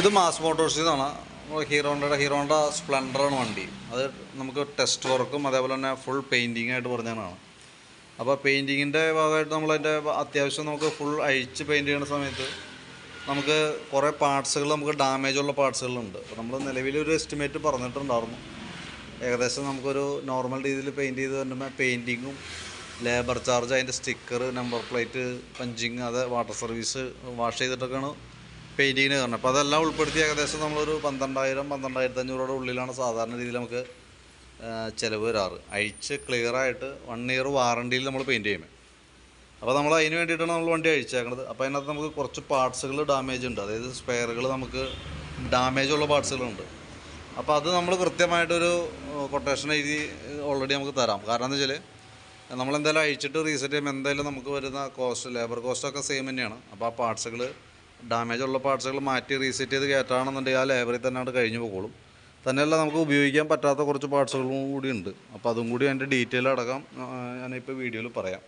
ഇത് mass Motors നിന്നാണ് ഹീറോണ്ടയുടെ ഹീറോണ്ട സ്പ്ലെൻഡറാണ് വണ്ടി. അത് നമുക്ക് ടെസ്റ്റ് വർക്കും അതേപോലെ തന്നെ ഫുൾ പെയിന്റിങ് ആയിട്ട് പറഞ്ഞതാണ്. അപ്പോൾ പെയിന്റിങ്ങിന്റെ ഭാഗമായിട്ട് നമ്മളതിന്റെ അത്യാവശ്യം നമുക്ക് ഫുൾ അഴിച്ച് പെയിന്റ് ചെയ്യുന്ന സമയത്ത് നമുക്ക് കുറേ പാർട്സുകൾ നമുക്ക് ഡാമേജ് ഉള്ള പാർട്സുകളുണ്ട് അപ്പോൾ നമ്മൾ നിലവിലൊരു എസ്റ്റിമേറ്റ് പറഞ്ഞിട്ടുണ്ടായിരുന്നു. ഏകദേശം നമുക്കൊരു നോർമൽ രീതിയിൽ പെയിന്റ് ചെയ്ത് തന്നെ പെയിന്റിങ്ങും ലേബർ ചാർജ് അതിന്റെ സ്റ്റിക്കർ നമ്പർ പ്ലേറ്റ് പഞ്ചിങ് അത് വാട്ടർ സർവീസ് വാഷ് ചെയ്തിട്ടൊക്കെയാണ് പെയിന്റിങ്ങിന് കാരണം. അപ്പോൾ അതെല്ലാം ഉൾപ്പെടുത്തി ഏകദേശം നമ്മളൊരു പന്ത്രണ്ടായിരം പന്ത്രണ്ടായിരത്തി അഞ്ഞൂറോടെ ഉള്ളിലാണ് സാധാരണ രീതിയിൽ നമുക്ക് ചിലവ് വരാറ്. അഴിച്ച് ക്ലിയർ ആയിട്ട് വൺ ഇയർ വാറണ്ടിയിൽ നമ്മൾ പെയിന്റ് ചെയ്യുമ്പോൾ അപ്പോൾ നമ്മൾ അതിന് വേണ്ടിയിട്ടാണ് നമ്മൾ വണ്ടി അഴിച്ചേക്കണത്. അപ്പോൾ അതിനകത്ത് നമുക്ക് കുറച്ച് പാർട്സുകൾ ഡാമേജ് ഉണ്ട്. അതായത് സ്പെയറുകൾ നമുക്ക് ഡാമേജ് ഉള്ള പാർട്സുകളുണ്ട് അപ്പോൾ അത് നമ്മൾ കൃത്യമായിട്ടൊരു കൊട്ടേഷൻ എഴുതി ഓൾറെഡി നമുക്ക് തരാം. കാരണം എന്താ വെച്ചാൽ നമ്മളെന്തായാലും അഴിച്ചിട്ട് റീസെറ്റ് ചെയ്യുമ്പോൾ എന്തായാലും നമുക്ക് വരുന്ന കോസ്റ്റ് ലേബർ കോസ്റ്റൊക്കെ സെയിം തന്നെയാണ്. അപ്പോൾ ആ പാർട്സുകൾ ഡാമേജ് ഉള്ള പാർട്സുകൾ മാറ്റി റീസെറ്റ് ചെയ്ത് കയറ്റാണെന്നുണ്ടെങ്കിൽ ആ ലേബറിൽ തന്നെ അവിടെ കഴിഞ്ഞു പോകുള്ളൂ തന്നെയല്ല നമുക്ക് ഉപയോഗിക്കാൻ പറ്റാത്ത കുറച്ച് പാർട്സുകളും കൂടി ഉണ്ട്. അപ്പോൾ അതും കൂടി അതിന്റെ ഡീറ്റെയിൽ അടക്കം ഞാനിപ്പോൾ വീഡിയോയിൽ പറയാം.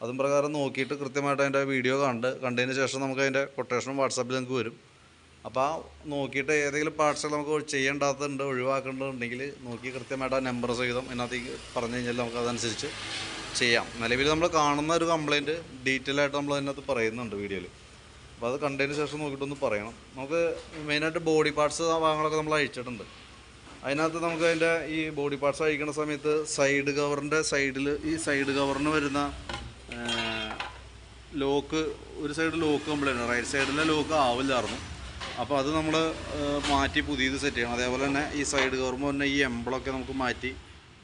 അതും പ്രകാരം നോക്കിയിട്ട് കൃത്യമായിട്ട് അതിന്റെ വീഡിയോ കണ്ട് കണ്ടതിന് ശേഷം നമുക്ക് അതിന്റെ കൊട്ടേഷനും വാട്സാപ്പിൽ നിങ്ങൾക്ക് വരും. അപ്പോൾ ആ നോക്കിയിട്ട് ഏതെങ്കിലും പാർട്സുകൾ നമുക്ക് ചെയ്യേണ്ടാത്തതുണ്ട് ഒഴിവാക്കേണ്ടതുണ്ടെങ്കിൽ നോക്കി കൃത്യമായിട്ട് ആ നമ്പർ സഹിതം ഇതിനകത്തേക്ക് പറഞ്ഞു കഴിഞ്ഞാൽ നമുക്ക് അതനുസരിച്ച് ചെയ്യാം. നിലവിൽ നമ്മൾ കാണുന്ന ഒരു കംപ്ലയിന്റ് ഡീറ്റെയിൽ ആയിട്ട് നമ്മൾ അതിനകത്ത് പറയുന്നുണ്ട് വീഡിയോയിൽ അപ്പോൾ അത് കണ്ടതിന് ശേഷം നോക്കിയിട്ടൊന്ന് പറയണം. നമുക്ക് മെയിനായിട്ട് ബോഡി പാർട്സ് ഭാഗങ്ങളൊക്കെ നമ്മൾ അഴിച്ചിട്ടുണ്ട്. അതിനകത്ത് നമുക്ക് അതിന്റെ ഈ ബോഡി പാർട്സ് അഴിക്കുന്ന സമയത്ത് സൈഡ് കവറിന്റെ സൈഡിൽ ഈ സൈഡ് കവറിന് വരുന്ന ലോക്ക് ഒരു സൈഡ് ലോക്ക് കംപ്ലൈന്റ് റൈറ്റ് സൈഡിലെ ലോക്ക് ആവില്ലായിരുന്നു. അപ്പോൾ അത് നമ്മൾ മാറ്റി പുതിയത് സെറ്റ് ചെയ്യണം. അതേപോലെ തന്നെ ഈ സൈഡ് കവറുമ്പോൾ തന്നെ ഈ എംബിളൊക്കെ നമുക്ക് മാറ്റി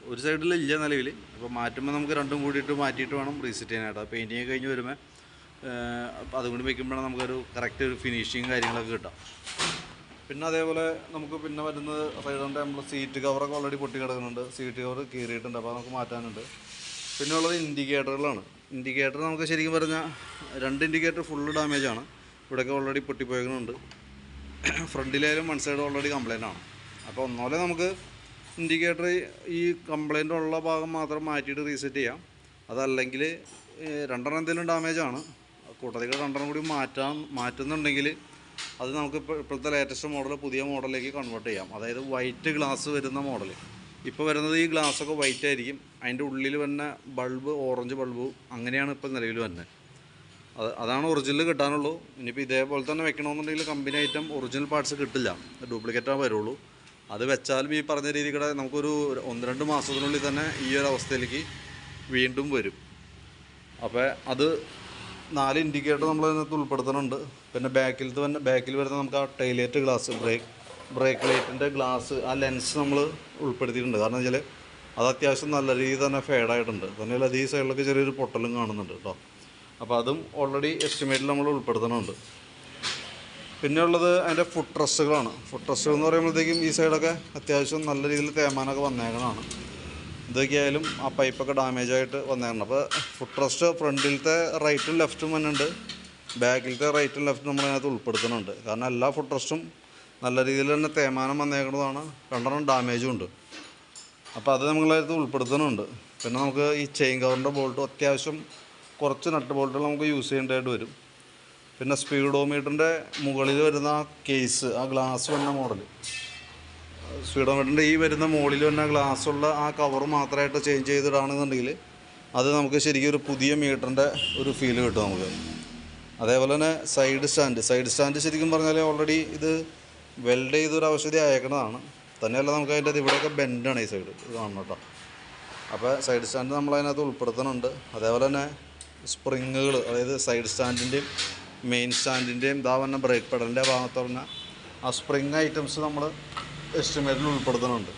ഒരു സൈഡിൽ ഇല്ല നിലവിൽ അപ്പോൾ മാറ്റുമ്പോൾ നമുക്ക് രണ്ടും കൂടിയിട്ട് മാറ്റിയിട്ട് വേണം റീസെറ്റ് ചെയ്യാനായിട്ട്. പെയിന്റിങ് കഴിഞ്ഞ് വരുമ്പോൾ അതും കൂടി വെക്കുമ്പോഴാണ് നമുക്കൊരു കറക്റ്റ് ഒരു ഫിനിഷിങ് കാര്യങ്ങളൊക്കെ കിട്ടാം പിന്നെ അതേപോലെ നമുക്ക് പിന്നെ വരുന്നത് സൈഡിന്റെ നമ്മൾ സീറ്റ് കവറൊക്കെ ഓൾറെഡി പൊട്ടി കിടക്കുന്നുണ്ട്. സീറ്റ് കവർ കീറിയിട്ടുണ്ട് അപ്പോൾ നമുക്ക് മാറ്റാനുണ്ട്. പിന്നെ ഉള്ളത് ഇൻഡിക്കേറ്ററുകളാണ് ഇൻഡിക്കേറ്റർ നമുക്ക് ശരിക്കും പറഞ്ഞാൽ രണ്ട് ഇൻഡിക്കേറ്റർ ഫുള്ള് ഡാമേജ് ആണ്. ഇവിടെയൊക്കെ ഓൾറെഡി പൊട്ടിപ്പോയിക്കുന്നുണ്ട്. ഫ്രണ്ടിലായാലും വൺ സൈഡ് ഓൾറെഡി കംപ്ലൈന്റ് ആണ്. അപ്പോൾ ഒന്നോലെ നമുക്ക് ഇൻഡിക്കേറ്റർ ഈ കംപ്ലൈന്റ് ഉള്ള ഭാഗം മാത്രം മാറ്റിയിട്ട് റീസെറ്റ് ചെയ്യാം. അതല്ലെങ്കിൽ രണ്ടെണ്ണം എന്തെങ്കിലും ഡാമേജ് ആണ്. കൂട്ടത്തിൽ രണ്ടെണ്ണം കൂടി മാറ്റാൻ മാറ്റുന്നുണ്ടെങ്കിൽ അത് നമുക്ക് ഇപ്പോഴത്തെ ലേറ്റസ്റ്റ് മോഡൽ പുതിയ മോഡലിലേക്ക് കൺവേർട്ട് ചെയ്യാം. അതായത് വൈറ്റ് ഗ്ലാസ് വരുന്ന മോഡൽ ഇപ്പോൾ വരുന്നത് ഈ ഗ്ലാസ്സൊക്കെ വൈറ്റ് ആയിരിക്കും. അതിന്റെ ഉള്ളിൽ വന്ന ബൾബ് ഓറഞ്ച് ബൾബ് അങ്ങനെയാണ് ഇപ്പോൾ നിലവിൽ വരുന്നത് അത് അതാണ് ഒറിജിനൽ കിട്ടാനുള്ളൂ. ഇനിയിപ്പോൾ ഇതേപോലെ തന്നെ വെക്കണമെന്നുണ്ടെങ്കിൽ കമ്പനി ഐറ്റം ഒറിജിനൽ പാർട്സ് കിട്ടില്ല. ഡ്യൂപ്ലിക്കേറ്റാ വരുള്ളൂ. അത് വെച്ചാലും ഈ പറഞ്ഞ രീതിയിൽ നമുക്കൊരു ഒന്ന് രണ്ട് മാസത്തിനുള്ളിൽ തന്നെ ഈ ഒരു അവസ്ഥയിലേക്ക് വീണ്ടും വരും. അപ്പോൾ അത് നാല് ഇൻഡിക്കേറ്റർ നമ്മൾ അതിനകത്ത് ഉൾപ്പെടുത്തുന്നുണ്ട് പിന്നെ ബാക്കിലത്തെ തന്നെ ബാക്കിൽ വരുന്ന നമുക്ക് ആ ടൈലേറ്റ് ഗ്ലാസ് ബ്രേക്ക് ബ്രേക്ക് ലൈറ്റിന്റെ ഗ്ലാസ് ആ ലെൻസ് നമ്മൾ ഉൾപ്പെടുത്തിയിട്ടുണ്ട്. കാരണം വെച്ചാൽ അത് അത്യാവശ്യം നല്ല രീതിയിൽ തന്നെ ഫേഡായിട്ടുണ്ട് തന്നെയല്ല ഈ സൈഡിലൊക്കെ ചെറിയൊരു പൊട്ടലും കാണുന്നുണ്ട് കേട്ടോ. അപ്പോൾ അതും ഓൾറെഡി എസ്റ്റിമേറ്റിൽ നമ്മൾ ഉൾപ്പെടുത്തുന്നുണ്ട് പിന്നെ ഉള്ളത് അതിന്റെ ഫുഡ് ട്രസ്സുകളാണ് ഫുഡ് ട്രസ്സുകൾ എന്ന് പറയുമ്പോഴത്തേക്കും ഈ സൈഡൊക്കെ അത്യാവശ്യം നല്ല രീതിയിൽ തേമാനൊക്കെ വന്നേക്കണതാണ്. ഇതൊക്കെയായാലും ആ പൈപ്പൊക്കെ ഡാമേജ് ആയിട്ട് വന്നേക്കണം. അപ്പോൾ ഫുഡ് ട്രസ്റ്റ് ഫ്രണ്ടിലത്തെ റൈറ്റും ലെഫ്റ്റും വന്നുണ്ട് ബാക്കിലത്തെ റൈറ്റും ലെഫ്റ്റും നമ്മളതിനകത്ത് ഉൾപ്പെടുത്തുന്നുണ്ട്. കാരണം എല്ലാ ഫുഡ് ട്രസ്റ്റും നല്ല രീതിയിൽ തന്നെ തേമാനം വന്നേക്കുന്നതാണ് രണ്ടെണ്ണം ഡാമേജും ഉണ്ട്. അപ്പോൾ അത് നമ്മളതിനകത്ത് ഉൾപ്പെടുത്തുന്നുണ്ട്. പിന്നെ നമുക്ക് ഈ ചെയിൻ കവറിന്റെ ബോൾട്ട് അത്യാവശ്യം കുറച്ച് നട്ട് ബോൾട്ടുകൾ നമുക്ക് യൂസ് ചെയ്യേണ്ടതായിട്ട് വരും. പിന്നെ സ്പീഡോമീറ്ററിന്റെ മുകളിൽ വരുന്ന കേസ് ആ ഗ്ലാസ് വന്ന മോഡൽ സ്പീഡോമീറ്ററിന്റെ ഈ വരുന്ന മുകളിൽ വന്ന ഗ്ലാസ്സുള്ള ആ കവർ മാത്രമായിട്ട് ചേഞ്ച് ചെയ്തിടാണെന്നുണ്ടെങ്കിൽ അത് നമുക്ക് ശരിക്കും ഒരു പുതിയ മീറ്ററിന്റെ ഒരു ഫീൽ കിട്ടും നമുക്ക്. അതേപോലെ തന്നെ സൈഡ് സ്റ്റാൻഡ് സൈഡ് സ്റ്റാൻഡ് ശരിക്കും പറഞ്ഞാൽ ഓൾറെഡി ഇത് വെൽഡ് ചെയ്തൊരു ഔഷധി അയക്കുന്നതാണ് തന്നെയല്ല നമുക്ക് അതിന്റെ ഇവിടെയൊക്കെ ബെൻഡാണ് ഈ സൈഡ് ഇത് കാണണം കേട്ടോ. അപ്പോൾ സൈഡ് സ്റ്റാൻഡ് നമ്മൾ അതിനകത്ത് ഉൾപ്പെടുത്തുന്നുണ്ട് അതേപോലെ തന്നെ സ്പ്രിങ്ങുകൾ അതായത് സൈഡ് സ്റ്റാൻഡിന്റെയും മെയിൻ സ്റ്റാൻഡിന്റെയും ഇതാ പറഞ്ഞ ബ്രേക്ക് പെഡലിന്റെ ഭാഗത്ത് ആ സ്പ്രിങ് ഐറ്റംസ് നമ്മൾ എസ്റ്റിമേറ്റിൽ ഉൾപ്പെടുത്തുന്നുണ്ട്.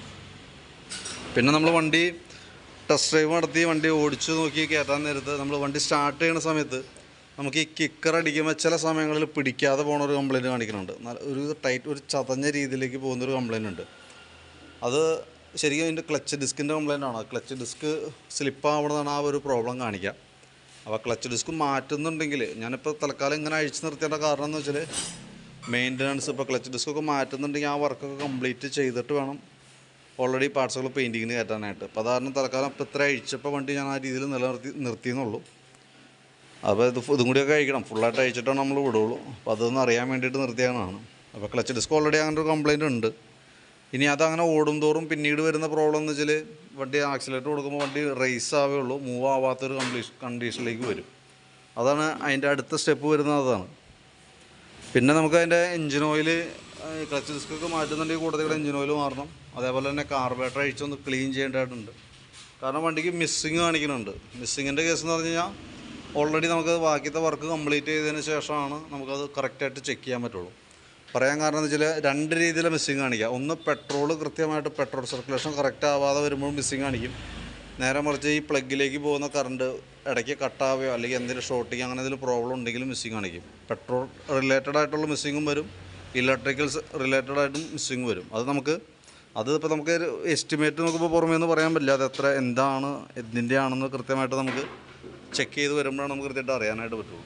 പിന്നെ നമ്മൾ വണ്ടി ടെസ്റ്റ് ഡ്രൈവ് നടത്തി വണ്ടി ഓടിച്ചു നോക്കി കയറ്റാൻ നേരത്ത് നമ്മൾ വണ്ടി സ്റ്റാർട്ട് ചെയ്യുന്ന സമയത്ത് നമുക്ക് ഈ കിക്കർ അടിക്കുമ്പോൾ ചില സമയങ്ങളിൽ പിടിക്കാതെ പോണ ഒരു കംപ്ലയിന്റ് കാണിക്കുന്നുണ്ട് ഒരു ടൈറ്റ് ഒരു ചതഞ്ഞ രീതിയിലേക്ക് പോകുന്നൊരു കംപ്ലയിന്റ് ഉണ്ട്. അത് ശരിക്കും അതിന്റെ ക്ലച്ച് ഡിസ്കിന്റെ കംപ്ലയിന്റ് ആണ്. ക്ലച്ച് ഡിസ്ക് സ്ലിപ്പ് ആവണതാണ് ആ ഒരു പ്രോബ്ലം കാണിക്കുക. അപ്പോൾ ക്ലച്ച് ഡിസ്ക് മാറ്റുന്നുണ്ടെങ്കിൽ ഞാനിപ്പോൾ തൽക്കാലം ഇങ്ങനെ അഴിച്ചു നിർത്തേണ്ട കാരണം എന്ന് വെച്ചാൽ മെയിന്റനൻസ് ഇപ്പോൾ ക്ലച്ച് ഡിസ്കൊക്കെ മാറ്റുന്നുണ്ടെങ്കിൽ ആ വർക്കൊക്കെ കംപ്ലീറ്റ് ചെയ്തിട്ട് വേണം ഓൾറെഡി പാർട്സുകൾ പെയിന്റിങ്ങിന് കയറ്റാനായിട്ട്. അപ്പോൾ അതാണ് തൽക്കാലം ഇപ്പോൾ ഇത്ര അഴിച്ചപ്പോൾ വണ്ടി ഞാൻ ആ രീതിയിൽ നിലനിർത്തി നിർത്തിയെന്നുള്ളൂ. അപ്പോൾ ഇത് ഇതും കൂടിയൊക്കെ അഴിക്കണം ഫുള്ളായിട്ട് അഴിച്ചിട്ടാണ് നമ്മൾ വിടുള്ളൂ. അപ്പോൾ അതൊന്ന് അറിയാൻ വേണ്ടിയിട്ട് നിർത്തിയാണ് അപ്പോൾ ക്ലച്ച് ഡിസ്ക് ഓൾറെഡി അങ്ങനെ ഒരു കംപ്ലയിന്റ് ഉണ്ട്. ഇനി അതങ്ങനെ ഓടും തോറും പിന്നീട് വരുന്ന പ്രോബ്ലം എന്ന് വെച്ചാൽ വണ്ടി ആക്സിലേറ്റർ കൊടുക്കുമ്പോൾ വണ്ടി റേസ് ആവേ ഉള്ളൂ. മൂവ് ആവാത്തൊരു കംപ്ലീഷൻ കണ്ടീഷനിലേക്ക് വരും. അതാണ് അതിന്റെ അടുത്ത സ്റ്റെപ്പ് വരുന്നത് അതാണ്. പിന്നെ നമുക്ക് അതിന്റെ എഞ്ചിൻ ഓയിൽ ക്ലച്ച് ഡിസ്ക് ഒക്കെ മാറ്റുന്നുണ്ടെങ്കിൽ കൂടുതൽ എഞ്ചിൻ ഓയിൽ മാറണം. അതേപോലെ തന്നെ കാർബറേറ്റർ അഴിച്ചൊന്ന് ക്ലീൻ ചെയ്യേണ്ടതായിട്ടുണ്ട്. കാരണം വണ്ടിക്ക് മിസ്സിങ് കാണിക്കുന്നുണ്ട്. മിസ്സിങ്ങിന്റെ കേസ് എന്ന് പറഞ്ഞു കഴിഞ്ഞാൽ ഓൾറെഡി നമുക്ക് ബാക്കിയത്തെ വർക്ക് കംപ്ലീറ്റ് ചെയ്തതിന് ശേഷമാണ് നമുക്കത് കറക്റ്റായിട്ട് ചെക്ക് ചെയ്യാൻ പറ്റുള്ളൂ. പറയാൻ കാരണം എന്ന് വെച്ചാൽ രണ്ട് രീതിയിൽ മിസ്സിങ് കാണിക്കുക. ഒന്ന് പെട്രോൾ കൃത്യമായിട്ട് പെട്രോൾ സർക്കുലേഷൻ കറക്റ്റ് ആവാതെ വരുമ്പോൾ മിസ്സിങ് കാണിക്കും. നേരെ മറിച്ച് ഈ പ്ലഗിലേക്ക് പോകുന്ന കറണ്ട് ഇടയ്ക്ക് കട്ടാവുകയോ അല്ലെങ്കിൽ എന്തെങ്കിലും ഷോർട്ടിങ് അങ്ങനെ എന്തെങ്കിലും പ്രോബ്ലം ഉണ്ടെങ്കിലും മിസ്സിങ് കാണിക്കും. പെട്രോൾ റിലേറ്റഡ് ആയിട്ടുള്ള മിസ്സിങ്ങും വരും. ഇലക്ട്രിക്കൽസ് റിലേറ്റഡ് ആയിട്ടും മിസ്സിങ് വരും. അത് നമുക്ക് അത് ഇപ്പോൾ നമുക്ക് ഒരു എസ്റ്റിമേറ്റ് നോക്കുമ്പോൾ പുറമേ നിന്ന് പറയാൻ പറ്റില്ല. അത് എത്ര എന്താണ് എന്തിന്റെ ആണെന്ന് കൃത്യമായിട്ട് നമുക്ക് ചെക്ക് ചെയ്ത് വരുമ്പോഴാണ് നമുക്ക് കൃത്യമായിട്ട് അറിയാനായിട്ട് പറ്റുള്ളൂ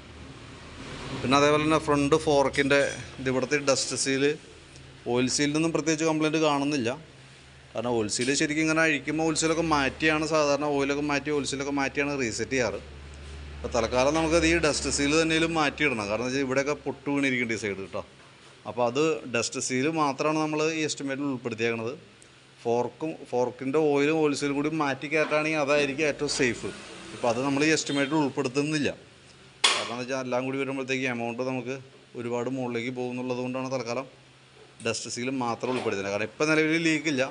പിന്നെ അതേപോലെ തന്നെ ഫ്രണ്ട് ഫോർക്കിന്റെ ഇവിടുത്തെ ഡസ്റ്റ് സീൽ ഓയിൽ സീലിനൊന്നും പ്രത്യേകിച്ച് കംപ്ലൈന്റ് കാണുന്നില്ല. കാരണം സീൽ ശരിക്കും ഇങ്ങനെ അഴിക്കുമ്പോൾ സീലൊക്കെ മാറ്റിയാണ് സാധാരണ ഓയിലൊക്കെ മാറ്റി സീലൊക്കെ മാറ്റിയാണ് റീസെറ്റ് ചെയ്യാറ്. അപ്പോൾ തൽക്കാലം നമുക്കത് ഈ ഡസ്റ്റ് സീൽ തന്നെയും മാറ്റിയിടണം. കാരണം വെച്ചാൽ ഇവിടെയൊക്കെ പൊട്ടു വീണിരിക്കേണ്ട ഈ സൈഡ് കേട്ടോ അപ്പോൾ അത് ഡസ്റ്റ് സീൽ മാത്രമാണ് നമ്മൾ ഈ എസ്റ്റിമേറ്റിൽ ഉൾപ്പെടുത്തിയേക്കണത്. ഫോർക്കും ഫോർക്കിന്റെ ഓയിലും സീലും കൂടി മാറ്റി കയറ്റുകയാണെങ്കിൽ അതായിരിക്കും ഏറ്റവും സേഫ്. ഇപ്പോൾ അത് നമ്മൾ ഈ എസ്റ്റിമേറ്റിൽ ഉൾപ്പെടുത്തുന്നില്ല. കാരണം എന്ന് വെച്ചാൽ എല്ലാം കൂടി വരുമ്പോഴത്തേക്ക് എമൗണ്ട് നമുക്ക് ഒരുപാട് മുകളിലേക്ക് പോകുന്നുള്ളത് കൊണ്ടാണ് തൽക്കാലം ഡസ്റ്റ് സീൽ മാത്രം ഉൾപ്പെടുത്തുന്നത് കാരണം ഇപ്പം നിലവിൽ ലീക്കില്ല.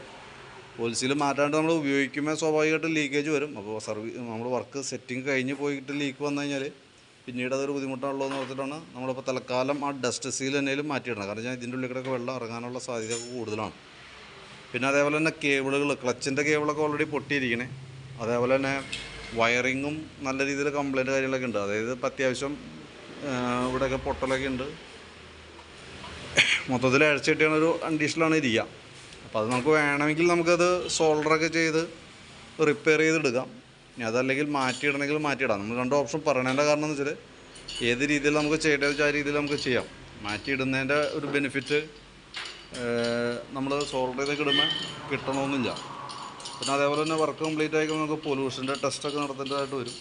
ഓയിൽ സീൽ മാറ്റാണ്ട് നമ്മൾ ഉപയോഗിക്കുമ്പോൾ സ്വാഭാവികമായിട്ട് ലീക്കേജ് വരും. അപ്പോൾ സർവീസ് നമ്മൾ വർക്ക് സെറ്റിംഗ് കഴിഞ്ഞ് പോയിട്ട് ലീക്ക് വന്നു കഴിഞ്ഞാൽ പിന്നീട് അതൊരു ബുദ്ധിമുട്ടാണല്ലോ എന്ന് ഓർത്തിട്ടാണ് നമ്മളിപ്പോൾ തൽക്കാലം ആ ഡസ്റ്റ് സീൽ എന്നേലും മാറ്റിയിടണം. കാരണം ഞാൻ ഇതിന്റെ ഉള്ളിൽ വെള്ളം ഇറങ്ങാനുള്ള സാധ്യത കൂടുതലാണ്. പിന്നെ അതേപോലെ തന്നെ കേബിളുകൾ ക്ലച്ചിന്റെ കേബിളൊക്കെ ഓൾറെഡി പൊട്ടിയിരിക്കണേ. അതേപോലെ തന്നെ വയറിങ്ങും നല്ല രീതിയിൽ കംപ്ലൈന്റ് കാര്യങ്ങളൊക്കെ ഉണ്ട്. അതായത് ഇപ്പം അത്യാവശ്യം ഇവിടെയൊക്കെ പൊട്ടലൊക്കെ ഉണ്ട്. മൊത്തത്തിൽ അഴിച്ചിട്ടാണ് ഒരു കണ്ടീഷനിലാണ് ഇരിക്കുക അപ്പോൾ അത് നമുക്ക് വേണമെങ്കിൽ നമുക്കത് സോൾഡറൊക്കെ ചെയ്ത് റിപ്പയർ ചെയ്തെടുക്കാം. ഇനി അതല്ലെങ്കിൽ മാറ്റിയിടണമെങ്കിൽ മാറ്റിയിടാം. നമ്മൾ രണ്ട് ഓപ്ഷൻ പറയണതിന്റെ കാരണം എന്ന് വെച്ചാൽ ഏത് രീതിയിൽ നമുക്ക് ചെയ്യേണ്ടത് വെച്ചാൽ ആ രീതിയിൽ നമുക്ക് ചെയ്യാം. മാറ്റിയിടുന്നതിന്റെ ഒരു ബെനിഫിറ്റ് നമ്മൾ സോൾഡർ ചെയ്തൊക്കെ ഇടുമ്പോൾ കിട്ടണമെന്നില്ല പിന്നെ അതേപോലെ തന്നെ വർക്ക് കംപ്ലീറ്റ് ആയിക്കുമ്പോൾ നമുക്ക് പൊല്യൂഷന്റെ ടെസ്റ്റൊക്കെ നടത്തേണ്ടതായിട്ട് വരും.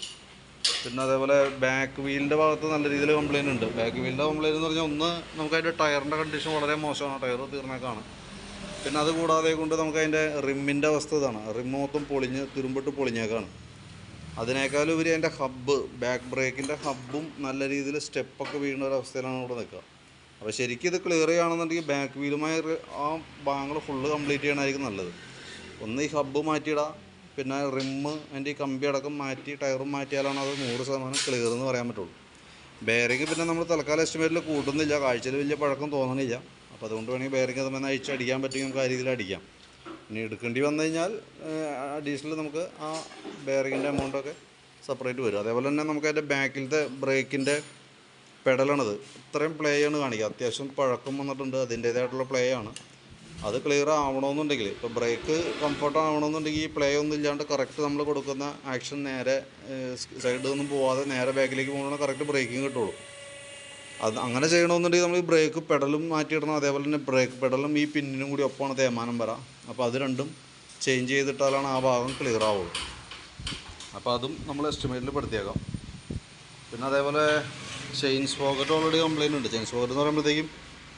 പിന്നെ അതേപോലെ ബാക്ക് വീലിന്റെ ഭാഗത്ത് നല്ല രീതിയിൽ കംപ്ലയിന്റ് ഉണ്ട്. ബാക്ക് വീലിന്റെ കംപ്ലയിന്റ് എന്ന് പറഞ്ഞാൽ ഒന്ന് നമുക്ക് അതിന്റെ ടയറിന്റെ കണ്ടീഷൻ വളരെ മോശമാണ്. ടയർ തീർന്നേക്കാണ്. പിന്നെ അത് കൂടാതെ കൊണ്ട് നമുക്ക് അതിന്റെ റിമ്മിന്റെ അവസ്ഥ ഇതാണ്. റിമ്മ് മൊത്തം പൊളിഞ്ഞ് തുരുമ്പിട്ട് പൊളിഞ്ഞേക്കാണ്. അതിനേക്കാളും ഉപരി അതിന്റെ ഹബ്ബ് ബാക്ക് ബ്രേക്കിന്റെ ഹബ്ബും നല്ല രീതിയിൽ സ്റ്റെപ്പൊക്കെ വീണ ഒരു അവസ്ഥയിലാണ് ഇവിടെ നിൽക്കുക. അപ്പോൾ ശരിക്കും ഇത് ക്ലിയർ ചെയ്യുകയാണെന്നുണ്ടെങ്കിൽ ബാക്ക് വീലുമായി റി- ആ ഭാഗങ്ങൾ ഫുള്ള് കംപ്ലീറ്റ് ചെയ്യണമായിരിക്കും നല്ലത്. ഒന്ന് ഈ ഹബ്ബ് മാറ്റിയിടാം പിന്നെ റിമ്മ് അതിന്റെ ഈ കമ്പി അടക്കം മാറ്റി ടയറും മാറ്റിയാലാണ് അത് നൂറ് ശതമാനം ക്ലിയർ എന്ന് പറയാൻ പറ്റുള്ളൂ. ബെയറിങ് പിന്നെ നമ്മൾ തൽക്കാലം എസ്റ്റിമേറ്റിൽ കൂട്ടുന്നില്ല. കാഴ്ചയിൽ വലിയ പഴക്കം തോന്നണില്ല. അപ്പോൾ അതുകൊണ്ട് വേണമെങ്കിൽ ബെയറിങ് അതുമെന്ന് അഴിച്ച് അടിക്കാൻ പറ്റുമെങ്കിൽ നമുക്ക് ആ രീതിയിൽ അടിക്കാം. ഇനി എടുക്കേണ്ടി വന്നു കഴിഞ്ഞാൽ അഡീഷണൽ നമുക്ക് ആ ബെയറിങ്ങിന്റെ എമൗണ്ടൊക്കെ സെപ്പറേറ്റ് വരും. അതേപോലെ തന്നെ നമുക്ക് അതിന്റെ ബാക്കിലത്തെ ബ്രേക്കിന്റെ പെഡലാണത് ഇത്രയും പ്ലേ ആണ് കാണിക്കുക. അത്യാവശ്യം പഴക്കം വന്നിട്ടുണ്ട്. അതിന്റേതായിട്ടുള്ള പ്ലേ ആണ്. അത് ക്ലിയർ ആവണമെന്നുണ്ടെങ്കിൽ ഇപ്പോൾ ബ്രേക്ക് കംഫർട്ട് ആവണമെന്നുണ്ടെങ്കിൽ ഈ പ്ലേ ഒന്നും ഇല്ലാണ്ട് കറക്റ്റ് നമ്മൾ കൊടുക്കുന്ന ആക്ഷൻ നേരെ സൈഡിൽ നിന്നും പോവാതെ നേരെ ബാക്കിലേക്ക് പോകുമ്പോൾ കറക്റ്റ് ബ്രേക്കിംഗ് കിട്ടുള്ളൂ. അത് അങ്ങനെ ചെയ്യണമെന്നുണ്ടെങ്കിൽ നമ്മൾ ഈ ബ്രേക്ക് പെഡലും മാറ്റിയിടണം. അതേപോലെ തന്നെ ബ്രേക്ക് പെഡലും ഈ പിന്നിനും കൂടി ഒപ്പമാണ് തേമാനം വരാം. അപ്പോൾ അത് രണ്ടും ചേഞ്ച് ചെയ്തിട്ടാലാണ് ആ ഭാഗം ക്ലിയർ ആവുള്ളൂ. അപ്പോൾ അതും നമ്മൾ എസ്റ്റിമേറ്റിൽ പെടുത്തിയേക്കാം. പിന്നെ അതേപോലെ ചെയിൻസ് സ്പോക്കറ്റ് ഓൾറെഡി കംപ്ലയിന്റ് ഉണ്ട്. ചെയിൻസ് സ്പോക്കറ്റ് എന്ന് പറയുമ്പോഴത്തേക്കും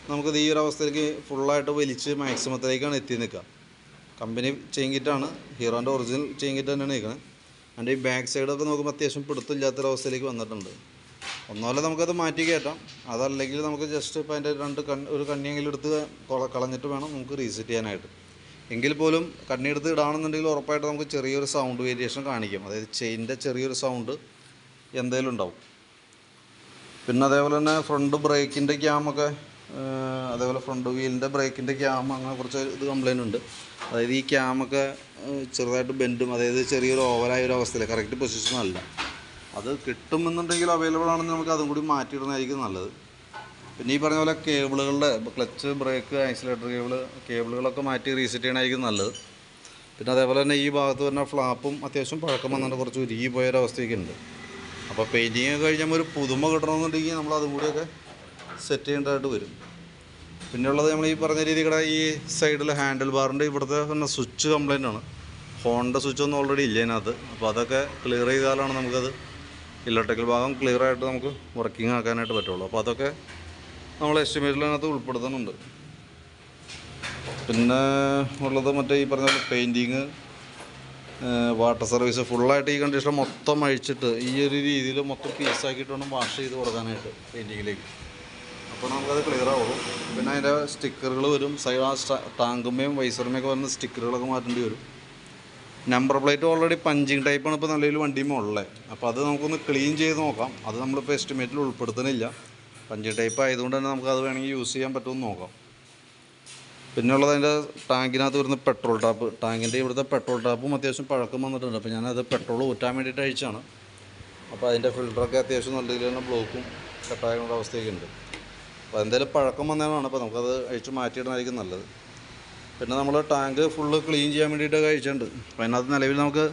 നമുക്കത് ഈ ഒരു അവസ്ഥയിലേക്ക് ഫുള്ളായിട്ട് വലിച്ച് മാക്സിമത്തിലേക്കാണ് എത്തി നിൽക്കുക. കമ്പനി ചെയിൻ കിറ്റാണ് ഹീറോന്റെ ഒറിജിനൽ ചെയിൻ കിറ്റ് തന്നെയാണ് നിൽക്കുന്നത് അതിന്റെ ഈ ബാക്ക് സൈഡൊക്കെ നോക്കുമ്പോൾ അത്യാവശ്യം പിടുത്തില്ലാത്തൊരവസ്ഥയിലേക്ക് വന്നിട്ടുണ്ട്. ഒന്നുമല്ല നമുക്കത് മാറ്റി കയറ്റാം. അതല്ലെങ്കിൽ നമുക്ക് ജസ്റ്റ് ഇപ്പോൾ അതിന്റെ രണ്ട് കൺ ഒരു കണ്ണിയെങ്കിലും എടുത്ത് കൊള- കളഞ്ഞിട്ട് വേണം നമുക്ക് റീസെറ്റ് ചെയ്യാനായിട്ട്. എങ്കിൽ പോലും കണ്ണിയെടുത്ത് ഇടാണെന്നുണ്ടെങ്കിൽ ഉറപ്പായിട്ട് നമുക്ക് ചെറിയൊരു സൗണ്ട് വേരിയേഷൻ കാണിക്കും. അതായത് ചെയിന്റെ ചെറിയൊരു സൗണ്ട് എന്തെങ്കിലും ഉണ്ടാവും. പിന്നെ അതേപോലെ തന്നെ ഫ്രണ്ട് ബ്രേക്കിന്റെ ക്യാമൊക്കെ അതേപോലെ ഫ്രണ്ട് വീലിന്റെ ബ്രേക്കിന്റെ ക്യാം അങ്ങനെ കുറച്ച് ഇത് കംപ്ലൈന്റ് ഉണ്ട്. അതായത് ഈ ക്യാമൊക്കെ ചെറുതായിട്ട് ബെൻഡും അതായത് ചെറിയൊരു ഓവറായ ഒരു അവസ്ഥയിൽ കറക്റ്റ് പൊസിഷൻ അല്ല. അത് കിട്ടുമെന്നുണ്ടെങ്കിൽ അവൈലബിൾ ആണെങ്കിൽ നമുക്ക് അതും കൂടി മാറ്റിയിടുന്നതായിരിക്കും നല്ലത്. പിന്നെ ഈ പറഞ്ഞ പോലെ കേബിളുകളുടെ ക്ലച്ച് ബ്രേക്ക് ഐസൊലേറ്റർ കേബിൾ കേബിളുകളൊക്കെ മാറ്റി റീസെറ്റ് ചെയ്യണമായിരിക്കും നല്ലത്. പിന്നെ അതേപോലെ തന്നെ ഈ ഭാഗത്ത് വരുന്ന ഫ്ലാപ്പും അത്യാവശ്യം പഴക്കം വന്നിട്ട് കുറച്ച് ഉരുകി പോയൊരവസ്ഥയൊക്കെ ഉണ്ട്. അപ്പോൾ പെയിന്റിങ് കഴിഞ്ഞാൽ ഒരു പുതുമ കിട്ടണമെന്നുണ്ടെങ്കിൽ നമ്മൾ അതും കൂടിയൊക്കെ സെറ്റ് ചെയ്യേണ്ടതായിട്ട് വരും. പിന്നെ ഉള്ളത് നമ്മൾ ഈ പറഞ്ഞ രീതി രീതിയുടെ ഈ സൈഡിൽ ഹാൻഡിൽ ബാറിന്റെ ഇവിടുത്തെ തന്നെ സ്വിച്ച് കംപ്ലൈന്റ് ആണ്. ഫോണിന്റെ സ്വിച്ച് ഒന്നും ഓൾറെഡി ഇല്ല അതിനകത്ത് അപ്പോൾ അതൊക്കെ ക്ലിയർ ചെയ്താലാണ് നമുക്കത് ഇലക്ട്രിക്കൽ ഭാഗം ക്ലിയർ ആയിട്ട് നമുക്ക് വർക്കിംഗ് ആക്കാനായിട്ട് പറ്റുള്ളൂ. അപ്പോൾ അതൊക്കെ നമ്മൾ എസ്റ്റിമേറ്റിലതിനകത്ത് ഉൾപ്പെടുത്തുന്നുണ്ട്. പിന്നെ ഉള്ളത് മറ്റേ ഈ പറഞ്ഞ പെയിന്റിങ് വാട്ടർ സർവീസ് ഫുള്ളായിട്ട് ഈ കണ്ടീഷൻ മൊത്തം അഴിച്ചിട്ട് ഈ ഒരു രീതിയിൽ മൊത്തം പീസാക്കിയിട്ട് വേണം വാഷ് ചെയ്ത് കൊടുക്കാനായിട്ട് പെയിന്റിങ്ങിലേക്ക് അപ്പോൾ നമുക്കത് ക്ലിയർ ആവുള്ളൂ. പിന്നെ അതിന്റെ സ്റ്റിക്കറുകൾ വരും. സൈഡ് ആ ടാങ്കുമ്മയും വൈസറുമ്മയൊക്കെ വരുന്ന സ്റ്റിക്കറുകളൊക്കെ മാറ്റേണ്ടി വരും. നമ്പർ പ്ലേറ്റ് ഓൾറെഡി പഞ്ചിങ് ടൈപ്പാണ് ഇപ്പോൾ നിലവിൽ വണ്ടിയുമ്പോൾ ഉള്ളത് അപ്പോൾ അത് നമുക്കൊന്ന് ക്ലീൻ ചെയ്ത് നോക്കാം. അത് നമ്മളിപ്പോൾ എസ്റ്റിമേറ്റിൽ ഉൾപ്പെടുത്തുന്നില്ല. പഞ്ചിങ് ടൈപ്പ് ആയതുകൊണ്ട് തന്നെ നമുക്കത് വേണമെങ്കിൽ യൂസ് ചെയ്യാൻ പറ്റുമെന്ന് നോക്കാം. പിന്നെ ഉള്ളത് അതിന്റെ ടാങ്കിനകത്ത് വരുന്ന പെട്രോൾ ടാപ്പ് ടാങ്കിന്റെ ഇവിടുത്തെ പെട്രോൾ ടാപ്പും അത്യാവശ്യം പഴക്കം വന്നിട്ടുണ്ട്. അപ്പോൾ ഞാനത് പെട്രോൾ ഊറ്റാൻ വേണ്ടിയിട്ട് അഴിച്ചാണ് അപ്പോൾ അതിന്റെ ഫിൽറ്ററൊക്കെ അത്യാവശ്യം നല്ല രീതിയിൽ തന്നെ ബ്ലോക്കും കട്ടായ അവസ്ഥയൊക്കെ ഉണ്ട്. അപ്പോൾ എന്തായാലും പഴക്കം വന്നതാണ്. അപ്പോൾ നമുക്കത് അഴിച്ച് മാറ്റിയിടുന്നതായിരിക്കും നല്ലത്. പിന്നെ നമ്മൾ ടാങ്ക് ഫുള്ള് ക്ലീൻ ചെയ്യാൻ വേണ്ടിയിട്ട് കഴിച്ചിട്ടുണ്ട്. അപ്പം അതിനകത്ത് നിലവിൽ നമുക്ക്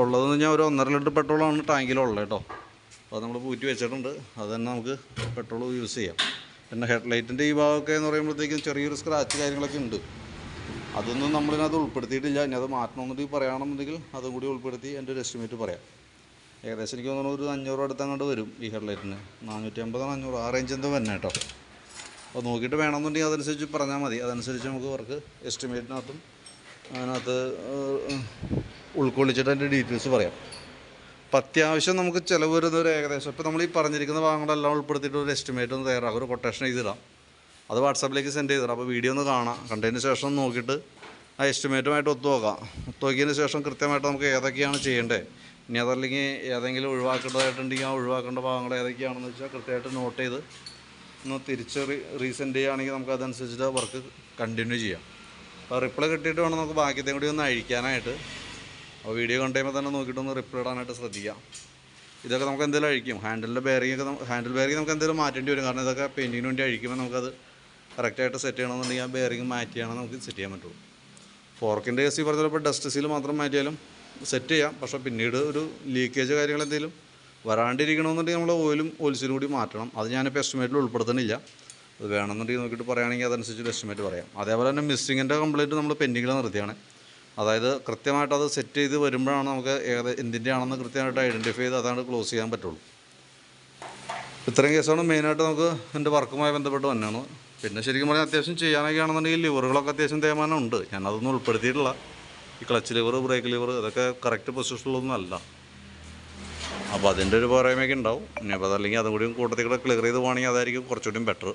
ഉള്ളതെന്ന് പറഞ്ഞാൽ ഒരു ഒന്നര ലിറ്റർ പെട്രോളാണ് ടാങ്കിലുള്ളത് കേട്ടോ. അപ്പോൾ നമ്മൾ പൂറ്റി വെച്ചിട്ടുണ്ട്. അത് തന്നെ നമുക്ക് പെട്രോൾ യൂസ് ചെയ്യാം. പിന്നെ ഹെഡ് ലൈറ്റിന്റെ ഈ ഭാഗമൊക്കെ എന്ന് പറയുമ്പോഴത്തേക്കും ചെറിയൊരു സ്ക്രാച്ച് കാര്യങ്ങളൊക്കെ ഉണ്ട്. അതൊന്നും നമ്മളിനകത്ത് ഉൾപ്പെടുത്തിയിട്ടില്ല. ഇനി അത് മാറ്റണമെന്നുണ്ടെങ്കിൽ പറയുകയാണെന്നുണ്ടെങ്കിൽ അതും കൂടി ഉൾപ്പെടുത്തി എന്റെ ഒരു എസ്റ്റിമേറ്റ് പറയാം. ഏകദേശം എനിക്ക് തോന്നുന്നു ഒരു അഞ്ഞൂറ് അടുത്തങ്ങോട്ട് വരും ഈ ഹെഡ് ലൈറ്റിന് നാനൂറ്റി അമ്പതാണ് അഞ്ഞൂറ്. ആ റേഞ്ച് എന്തോ വന്നെ കേട്ടോ. അപ്പോൾ നോക്കിയിട്ട് വേണമെന്നുണ്ടെങ്കിൽ അതനുസരിച്ച് പറഞ്ഞാൽ മതി. അതനുസരിച്ച് നമുക്ക് വർക്ക് എസ്റ്റിമേറ്റിനകത്തും അതിനകത്ത് ഉൾക്കൊള്ളിച്ചിട്ട് അതിന്റെ ഡീറ്റെയിൽസ് പറയാം. അപ്പം അത്യാവശ്യം നമുക്ക് ചിലവ് വരുന്ന ഒരു ഏകദേശം ഇപ്പോൾ നമ്മൾ ഈ പറഞ്ഞിരിക്കുന്ന ഭാഗങ്ങളെല്ലാം ഉൾപ്പെടുത്തിയിട്ട് ഒരു എസ്റ്റിമേറ്റ് ഒന്ന് തയ്യാറാക്കും. ഒരു കൊട്ടേഷൻ എഴുതിടാം അത് വാട്സാപ്പിലേക്ക് സെൻഡ് ചെയ്തിടാം. അപ്പോൾ വീഡിയോ ഒന്ന് കാണാം. കണ്ടതിന് ശേഷം നോക്കിയിട്ട് ആ എസ്റ്റിമേറ്റുമായിട്ട് ഒത്തു നോക്കാം. ഒത്തു നോക്കിയതിന് ശേഷം കൃത്യമായിട്ട് നമുക്ക് ഏതൊക്കെയാണ് ചെയ്യേണ്ടത്? ഇനി അതല്ലെങ്കിൽ ഏതെങ്കിലും ഒഴിവാക്കേണ്ടതായിട്ടുണ്ടെങ്കിൽ ആ ഒഴിവാക്കേണ്ട ഭാഗങ്ങൾ ഏതൊക്കെയാണെന്ന് വെച്ചാൽ കൃത്യമായിട്ട് നോട്ട് ചെയ്ത് ഒന്ന് തിരിച്ച് റീ റീസെൻഡ് ചെയ്യുകയാണെങ്കിൽ നമുക്ക് അതനുസരിച്ചിട്ട് വർക്ക് കണ്ടിന്യൂ ചെയ്യാം. അപ്പോൾ റിപ്ലൈ കിട്ടിയിട്ട് വേണം നമുക്ക് ബാക്കിയത്തെ കൂടി ഒന്ന് അഴിക്കാനായിട്ട്. അപ്പോൾ വീഡിയോ കണ്ടു കഴിയുമ്പോൾ തന്നെ നോക്കിയിട്ടൊന്ന് റിപ്ലൈ ഇടാനായിട്ട് ശ്രദ്ധിക്കാം. ഇതൊക്കെ നമുക്ക് എന്തെങ്കിലും അഴിക്കും. ഹാൻഡിലിന്റെ ബെയറിംഗ് ഒക്കെ ഹാൻഡിൽ ബെയറിംഗ് നമുക്ക് എന്തെങ്കിലും മാറ്റേണ്ടി വരും. കാരണം ഇതൊക്കെ പെയിന്റിങ്ങിന് വേണ്ടി അഴിക്കുമ്പോൾ നമുക്കത് കറക്റ്റായിട്ട് സെറ്റ് ചെയ്യണമെന്നുണ്ടെങ്കിൽ ആ ബെയറിംഗ് മാറ്റിയാണ് നമുക്ക് സെറ്റ് ചെയ്യാൻ പറ്റുള്ളൂ. ഫോർക്കിന്റെ കേസ് ഈ പറഞ്ഞപ്പോൾ ഡസ്റ്റ് സീൽ മാത്രം മാറ്റിയാലും സെറ്റ് ചെയ്യാം. പക്ഷേ പിന്നീട് ഒരു ലീക്കേജ് കാര്യങ്ങൾ എന്തെങ്കിലും വരാണ്ടിരിക്കണമെന്നുണ്ടെങ്കിൽ നമ്മൾ ഓയിലും ഓയിൽസിനും കൂടി മാറ്റണം. അത് ഞാനിപ്പോൾ എസ്റ്റിമേറ്റിൽ ഉൾപ്പെടുത്തുന്നില്ല. അത് വേണമെന്നുണ്ടെങ്കിൽ നോക്കിയിട്ട് പറയുകയാണെങ്കിൽ അതനുസരിച്ച് എസ്റ്റിമേറ്റ് പറയാം. അതേപോലെ തന്നെ മിസ്സിങ്ങിന്റെ കംപ്ലൈന്റ് നമ്മൾ പെൻഡിങ്ങിൽ നിർത്തിയാണ്. അതായത് കൃത്യമായിട്ട് അത് സെറ്റ് ചെയ്ത് വരുമ്പോഴാണ് നമുക്ക് ഏത് എന്തിന്റെ ആണെന്ന് കൃത്യമായിട്ട് ഐഡന്റിഫൈ ചെയ്ത് അതാണ് ക്ലോസ് ചെയ്യാൻ പറ്റുള്ളൂ. ഇത്രയും കേസാണ് മെയിനായിട്ട് നമുക്ക് എന്റെ വർക്കുമായി ബന്ധപ്പെട്ട് തന്നെയാണ് പിന്നെ ശരിക്കും പറഞ്ഞാൽ അത്യാവശ്യം ചെയ്യാനൊക്കെ ആണെന്നുണ്ടെങ്കിൽ ലിവറുകളൊക്കെ അത്യാവശ്യം തേമാനം ഉണ്ട്. ഞാനതൊന്നും ഉൾപ്പെടുത്തിയിട്ടില്ല. ഈ ക്ലച്ച് ലിവർ ബ്രേക്ക് ലിവർ ഇതൊക്കെ കറക്റ്റ് പൊസിഷനിലൊന്നും അല്ല. അപ്പോൾ അതിന്റെ ഒരു പോരായ്മയൊക്കെ ഉണ്ടാവും. ഇനി അപ്പോൾ അതല്ലെങ്കിൽ അതും കൂടി കൂട്ടത്തിൽ കൂടെ ക്ലിയർ ചെയ്ത് പോകണമെങ്കിൽ അതായിരിക്കും കുറച്ചുകൂടി ബെറ്റർ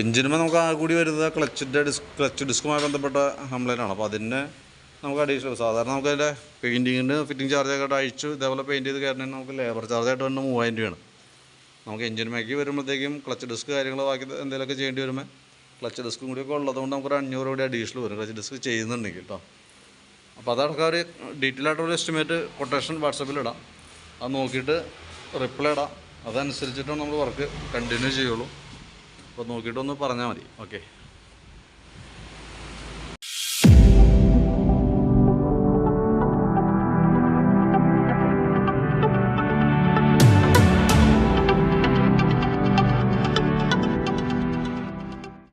എഞ്ചിനുമ്പോൾ നമുക്ക് ആ കൂടി വരുന്നത് ക്ലച്ചിന്റെ ഡിസ്ക് ക്ലച്ച് ഡിസ്കുമായി ബന്ധപ്പെട്ട കംപ്ലൈന്റ് ആണ്. അപ്പോൾ അതിന് നമുക്ക് അഡീഷണൽ സാധാരണ നമുക്ക് അതിന്റെ പെയിന്റിങ്ങിന് ഫിറ്റിംഗ് ചാർജൊക്കെ അഴിച്ച് ഇതേപോലെ പെയിന്റ് ചെയ്ത് കയറണമെങ്കിൽ നമുക്ക് ലേബർ ചാർജ് ആയിട്ട് വേണം മൂവായിരം രൂപയാണ്. നമുക്ക് എഞ്ചിൻ മേക്ക് വരുമ്പോഴത്തേക്കും ക്ലച്ച് ഡിസ്ക് കാര്യങ്ങൾ ബാക്കി എന്തെങ്കിലുമൊക്കെ ചെയ്യേണ്ടി വരുമ്പോൾ ക്ലച്ച് ഡിസ്കും കൂടിയൊക്കെ ഉള്ളതുകൊണ്ട് നമുക്കൊരു അഞ്ഞൂറ് കൂടി അഡീഷണൽ വരും ക്ലച്ച് ഡിസ്ക് ചെയ്യുന്നുണ്ടെങ്കിൽ കേട്ടോ അപ്പോൾ അതടക്കം ഒരു ഡീറ്റെയിൽ ആയിട്ടുള്ള എസ്റ്റിമേറ്റ് കൊട്ടേഷൻ വാട്സപ്പിൽ ഇടാം. അത് നോക്കിയിട്ട് റിപ്ലൈ ഇടാം. അതനുസരിച്ചിട്ടാണ് നമ്മൾ വർക്ക് കണ്ടിന്യൂ ചെയ്യുള്ളൂ. അപ്പോൾ നോക്കിയിട്ടൊന്ന് പറഞ്ഞാൽ മതി. ഓക്കെ